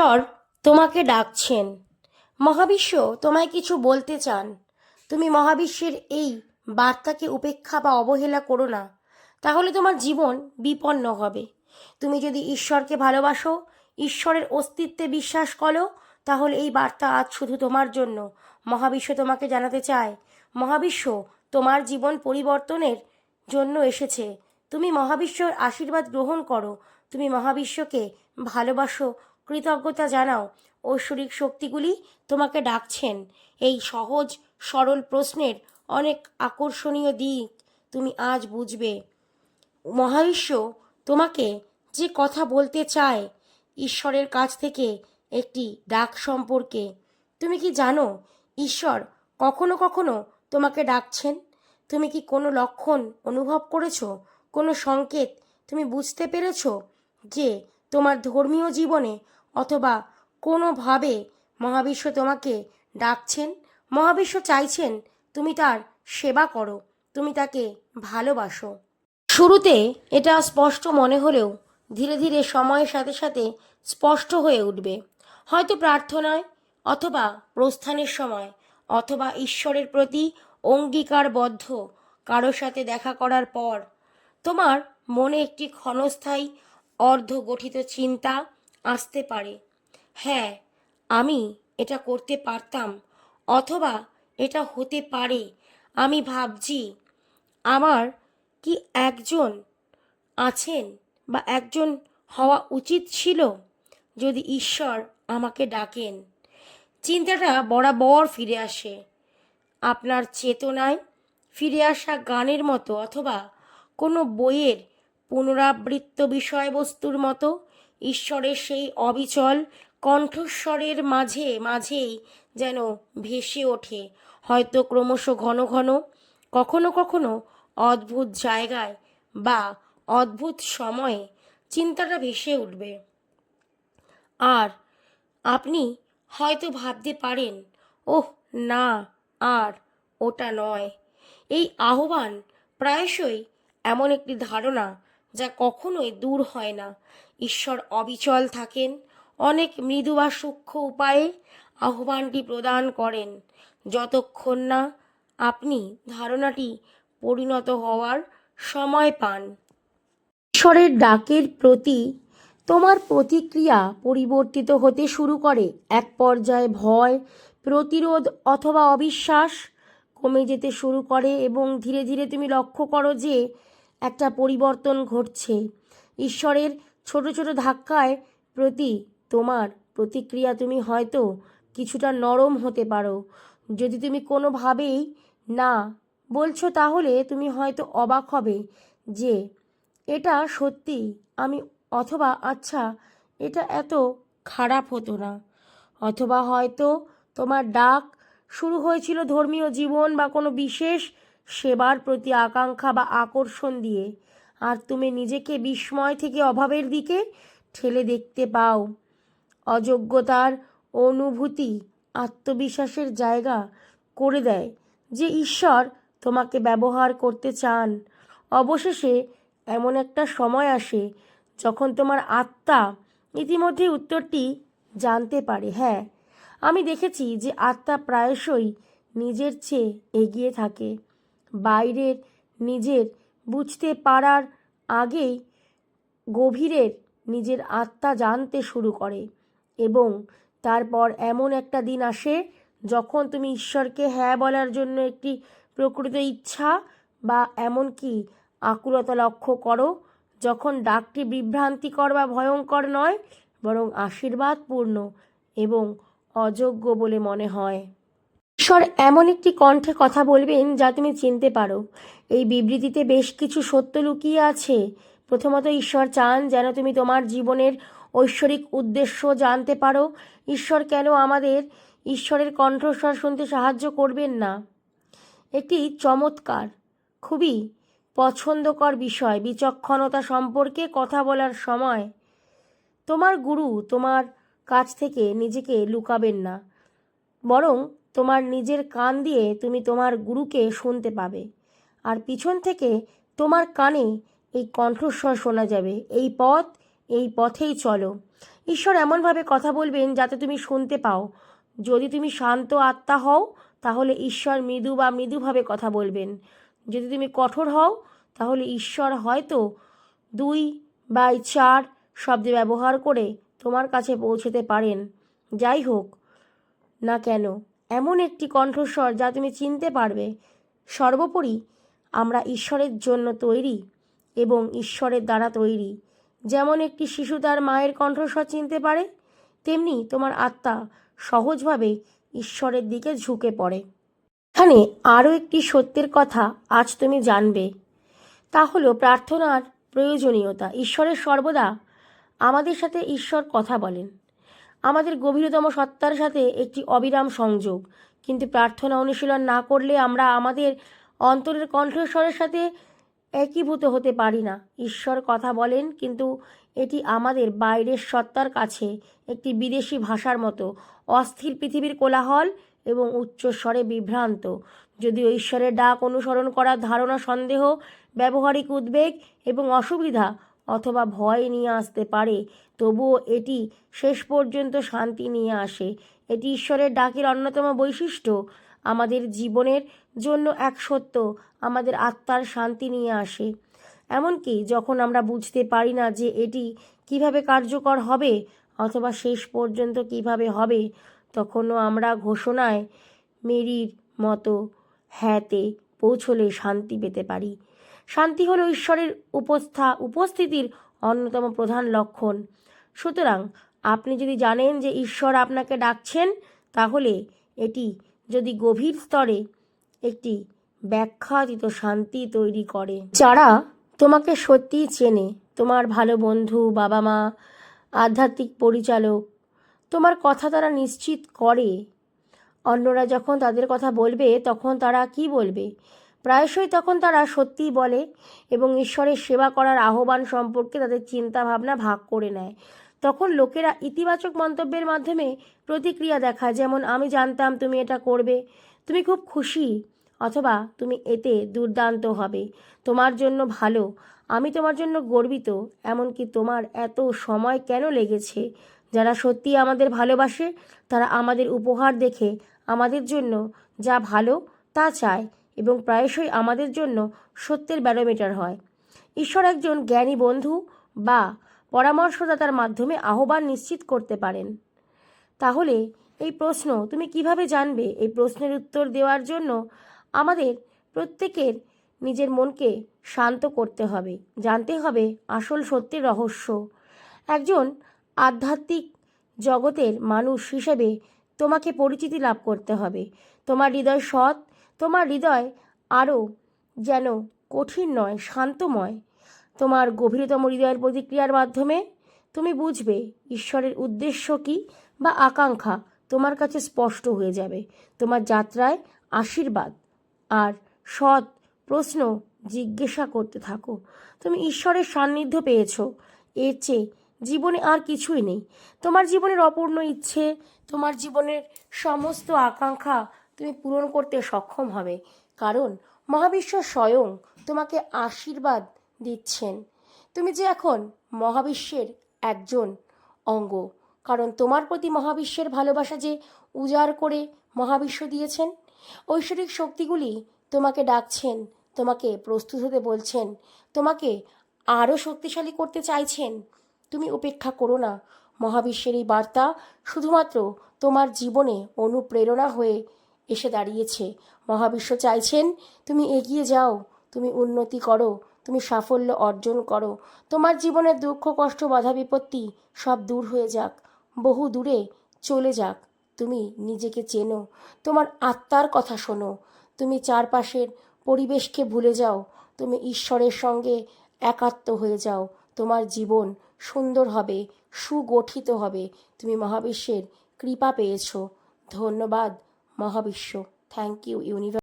ঈশ্বর তোমাকে ডাকছেন। মহাবিশ্ব, তোমায় কিছু বলতে চান। তুমি মহাবিশ্বের এই বার্তাকে উপেক্ষা বা অবহেলা করো না। তাহলে তোমার জীবন বিপন্ন হবে। তুমি যদি ঈশ্বরকে ভালোবাসো, ঈশ্বরের অস্তিত্বে বিশ্বাস করো, তাহলে এই বার্তা আজ শুধু তোমার জন্য। মহাবিশ্ব তোমাকে জানাতে চায়, মহাবিশ্ব তোমার জীবন পরিবর্তনের জন্য এসেছে। তুমি মহাবিশ্বর আশীর্বাদ গ্রহণ করো। তুমি মহাবিশ্বকে ভালোবাসো কৃতজ্ঞতা জানাও। ঐশ্বরিক শক্তিগুলি তোমাকে ডাকছেন। এই সহজ, সরল প্রশ্নের অনেক আকর্ষণীয় দিক তুমি আজ বুঝবে। মহাবিশ্ব তোমাকে যে কথা বলতে চায়, ঈশ্বরের কাছ থেকে একটি ডাক সম্পর্কে। তুমি কি জানো, ঈশ্বর কখনো কখনো তোমাকে ডাকছেন? তুমি কি কোনো লক্ষণ অনুভব করেছ? কোনো সংকেত তুমি বুঝতে পেরেছ যে তোমার ধর্মীয় জীবনে অথবা কোনোভাবে মহাবিশ্ব তোমাকে ডাকছেন? মহাবিশ্ব চাইছেন তুমি তার সেবা করো, তুমি তাকে ভালোবাসো। শুরুতে এটা স্পষ্ট মনে হলেও ধীরে ধীরে সময়ের সাথে সাথে স্পষ্ট হয়ে উঠবে। হয়তো প্রার্থনায় অথবা প্রস্থানের সময় অথবা ঈশ্বরের প্রতি অঙ্গীকারবদ্ধ কারোর সাথে দেখা করার পর তোমার মনে একটি ক্ষণস্থায়ী অর্ধগঠিত চিন্তা আসতে পারে। হ্যাঁ আমি এটা করতে পারতাম, অথবা এটা হতে পারে, আমি ভাবছি। আমার কি একজন আছেন বা একজন হওয়া উচিত ছিল? যদি ঈশ্বর আমাকে ডাকেন। চিন্তাটা বরাবর ফিরে আসে। আপনার চেতনায় ফিরে আসা গানের মতো অথবা কোনো বইয়ের পুনরাবৃত্ত বিষয়বস্তুর মতো ঈশ্বরের সেই অবিচল কণ্ঠস্বরের মাঝে, মাঝেই যেন ভেসে ওঠে। হয়তো ক্রমশ ঘন ঘন, কখনো কখনো অদ্ভুত জায়গায় বা অদ্ভুত সময়ে চিন্তাটা ভেসে উঠবে। আর আপনি হয়তো ভাবতে পারেন, ওহ, না, আর ওটা নয়। এই আহ্বান প্রায়শই এমন একটি ধারণা যা কখনোই দূর হয় না। ঈশ্বর অবিচল থাকেন, অনেক মৃদু বা সূক্ষ্ম উপায়ে আহ্বানটি প্রদান করেন। যতক্ষণ না আপনি ধারণাটি পরিণত হওয়ার সময় পান। ঈশ্বরের ডাকের প্রতি তোমার প্রতিক্রিয়া পরিবর্তিত হতে শুরু করে। এক পর্যায়ে ভয়, প্রতিরোধ অথবা অবিশ্বাস কমে যেতে শুরু করে এবং ধীরে ধীরে তুমি লক্ষ্য করো যে একটা পরিবর্তন ঘটছে। ঈশ্বরের ছোট ছোট ধাক্কায় প্রতি তোমার প্রতিক্রিয়া তুমি হয়তো কিছুটা নরম হতে পারো। যদি তুমি কোনোভাবেই না বলছো তাহলে তুমি হয়তো অবাক হবে যে, এটা সত্যি? আমি অথবা আচ্ছা এটা এত খারাপ হতো না। অথবা হয়তো তোমার ডাক শুরু হয়েছিল ধর্মীয় জীবন বা কোনো বিশেষ সেবার প্রতি আকাঙ্ক্ষা বা আকর্ষণ দিয়ে। আর তুমি নিজেকে বিস্ময় থেকে অভাবের দিকে ঠেলে দেখতে পাও। অযোগ্যতার অনুভূতি আত্মবিশ্বাসের জায়গা করে দেয় যে ঈশ্বর তোমাকে ব্যবহার করতে চান। অবশেষে এমন একটা সময় আসে যখন তোমার আত্মা ইতিমধ্যে উত্তরটি জানতে পারে। হ্যাঁ আমি দেখেছি যে আত্মা প্রায়শই নিজের চেয়ে এগিয়ে থাকে। বাইরের নিজের বুঝতে পারার আগেই গভীরের নিজের আত্মা জানতে শুরু করে এবং তারপর এমন একটা দিন আসে যখন তুমি ঈশ্বরকে হ্যাঁ বলার জন্য একটি প্রকৃত ইচ্ছা বা এমনকি আকুলতা লক্ষ্য করো, যখন ডাকটি বিভ্রান্তিকর বা ভয়ঙ্কর নয়, বরং আশীর্বাদপূর্ণ এবং অযোগ্য বলে মনে হয়। ঈশ্বর এমন একটি কণ্ঠে কথা বলবেন যা তুমি চিনতে পারো। এই বিবৃতিতে বেশ কিছু সত্য লুকিয়ে আছে। প্রথমত ঈশ্বর চান যেন তুমি তোমার জীবনের ঐশ্বরিক উদ্দেশ্য জানতে পারো। ঈশ্বর কেন আমাদের ঈশ্বরের কণ্ঠস্বর শুনতে সাহায্য করবেন না? একটি চমৎকার, খুবই পছন্দকর বিষয়, বিচক্ষণতা সম্পর্কে কথা বলার সময়। তোমার গুরু তোমার কাছ থেকে নিজেকে লুকাবেন না। বরং তোমার নিজের কান দিয়ে তুমি তোমার গুরুকে শুনতে পাবে। আর পিছন থেকে তোমার কানে এই কণ্ঠস্বর শোনা যাবে। এই পথ, এই পথেই চলো। ঈশ্বর এমনভাবে কথা বলবেন যাতে তুমি শুনতে পাও। যদি তুমি শান্ত আত্মা হও, তাহলে ঈশ্বর মৃদু বা মৃদুভাবে কথা বলবেন। যদি তুমি কঠোর হও, তাহলে ঈশ্বর হয়তো দুই বাই চার শব্দ ব্যবহার করে তোমার কাছে পৌঁছতে পারেন। যাই হোক না কেন? এমন একটি কণ্ঠস্বর যা তুমি চিনতে পারবে। সর্বোপরি, আমরা ঈশ্বরের জন্য তৈরি এবং ঈশ্বরের দ্বারা তৈরি। যেমন একটি শিশু তার মায়ের কণ্ঠস্বর চিনতে পারে, তেমনি তোমার আত্মা সহজভাবে ঈশ্বরের দিকে ঝুঁকে পড়ে। এখানে আরও একটি সত্যের কথা আজ তুমি জানবে। তা হলো প্রার্থনার প্রয়োজনীয়তা। ঈশ্বরের সর্বদা আমাদের সাথে ঈশ্বর কথা বলেন। আমাদের গভীরতম সত্তার সাথে একটি অবিরাম সংযোগ। কিন্তু প্রার্থনা অনুশীলন না করলে আমরা আমাদের অন্তরের কণ্ঠস্বরের সাথে একীভূত হতে পারি না। ঈশ্বর কথা বলেন, কিন্তু এটি আমাদের বাইরের সত্তার কাছে একটি বিদেশি ভাষার মতো অস্থির পৃথিবীর কোলাহল এবং উচ্চস্বরে বিভ্রান্ত। যদিও ঈশ্বরের ডাক অনুসরণ করার ধারণা সন্দেহ, ব্যবহারিক উদ্বেগ এবং অসুবিধা অথবা ভয় নিয়ে আসতে পারে, তবুও এটি শেষ পর্যন্ত শান্তি নিয়ে আসে। এটি ঈশ্বরের ডাকের অন্যতম বৈশিষ্ট্য। আমাদের জীবনের জন্য এক সত্য, আমাদের আত্মার শান্তি নিয়ে আসে। এমনকি যখন আমরা বুঝতে পারি না যে এটি কীভাবে কার্যকর হবে অথবা শেষ পর্যন্ত কীভাবে হবে, তখনও আমরা ঘোষণায় মেরির মতো হ্যাঁতে পৌঁছলে শান্তি পেতে পারি। শান্তি হলো ঈশ্বরের উপস্থা, উপস্থিতির অন্যতম প্রধান লক্ষণ। সুতরাং আপনি যদি জানেন যে ঈশ্বর আপনাকে ডাকছেন, তাহলে এটি যদি গভীর স্তরে একটি ব্যাখ্যাতীত শান্তি তৈরি করে। যারা তোমাকে সত্যিই চেনে, তোমার ভালো বন্ধু বাবা মা আধ্যাত্মিক পরিচালক, তোমার কথা তারা নিশ্চিত করে। অন্যরা যখন তাদের কথা বলবে, তখন তারা কি বলবে? প্রায়শই তখন তারা সত্যিই বলে এবং ঈশ্বরের সেবা করার আহ্বান সম্পর্কে তাদের চিন্তা ভাবনা ভাগ করে নেয়। তখন লোকেরা ইতিবাচক মন্তব্যের মাধ্যমে প্রতিক্রিয়া দেখায়, যেমন, আমি জানতাম তুমি এটা করবে। তুমি খুব খুশি, অথবা তুমি এতে দুর্দান্ত হবে। তোমার জন্য ভালো। আমি তোমার জন্য গর্বিত। এমনকি তোমার এত সময় কেন লেগেছে? যারা সত্যি আমাদের ভালোবাসে, তারা আমাদের উপহার দেখে আমাদের জন্য যা ভালো, তা চায়। এবং প্রায়শই আমাদের জন্য সত্যের ব্যারোমিটার হয়। ঈশ্বর একজন জ্ঞানী বন্ধু বা পরামর্শদাতার মাধ্যমে আহ্বান নিশ্চিত করতে পারেন। তাহলে এই প্রশ্ন, তুমি কীভাবে জানবে এই প্রশ্নের উত্তর দেওয়ার জন্য আমাদের প্রত্যেকের নিজের মনকে শান্ত করতে হবে, জানতে হবে আসল সত্যের রহস্য। একজন আধ্যাত্মিক জগতের মানুষ হিসেবে তোমাকে পরিচিতি লাভ করতে হবে। তোমার হৃদয় সৎ তোমার হৃদয় আরও যেন কঠিন নয়, শান্তময়। তোমার গভীরতম হৃদয়ের প্রতিক্রিয়ার মাধ্যমে তুমি বুঝবে ঈশ্বরের উদ্দেশ্য কী বা আকাঙ্ক্ষা তোমার কাছে স্পষ্ট হয়ে যাবে। তোমার যাত্রায় আশীর্বাদ আর সৎ প্রশ্ন জিজ্ঞাসা করতে থাকো। তুমি ঈশ্বরের সান্নিধ্য পেয়েছ। এর চেয়ে জীবনে আর কিছুই নেই। তোমার জীবনের অপূর্ণ ইচ্ছে, তোমার জীবনের সমস্ত আকাঙ্ক্ষা তুমি পূরণ করতে সক্ষম হবে। কারণ মহাবিশ্ব স্বয়ং তোমাকে আশীর্বাদ দিচ্ছেন। তুমি যে এখন মহাবিশ্বের একজন অঙ্গ। কারণ তোমার প্রতি মহাবিশ্বের ভালোবাসা যে উজাড় করে মহাবিশ্ব দিয়েছেন, ঐশ্বরিক শক্তিগুলি তোমাকে ডাকছেন, তোমাকে প্রস্তুত হতে বলছেন, তোমাকে আরও শক্তিশালী করতে চাইছেন। তুমি উপেক্ষা করো না। মহাবিশ্বের এই বার্তা শুধুমাত্র তোমার জীবনে অনুপ্রেরণা হয়ে এসে দাঁড়িয়েছে। মহাবিশ্ব চাইছেন, তুমি এগিয়ে যাও, তুমি উন্নতি করো, তুমি সাফল্য অর্জন করো। তোমার জীবনের দুঃখ, কষ্ট, বাধা, বিপত্তি সব দূর হয়ে যাক। বহু দূরে চলে যাক। তুমি নিজেকে চেনো। তোমার আত্মার কথা শোনো। তুমি চারপাশের পরিবেশকে ভুলে যাও। তুমি ঈশ্বরের সঙ্গে একাত্ম হয়ে যাও। তোমার জীবন সুন্দর হবে, সুগঠিত হবে। তুমি মহাবিশ্বের কৃপা পেয়েছ। ধন্যবাদ। মহাবিশ্ব। Thank you universe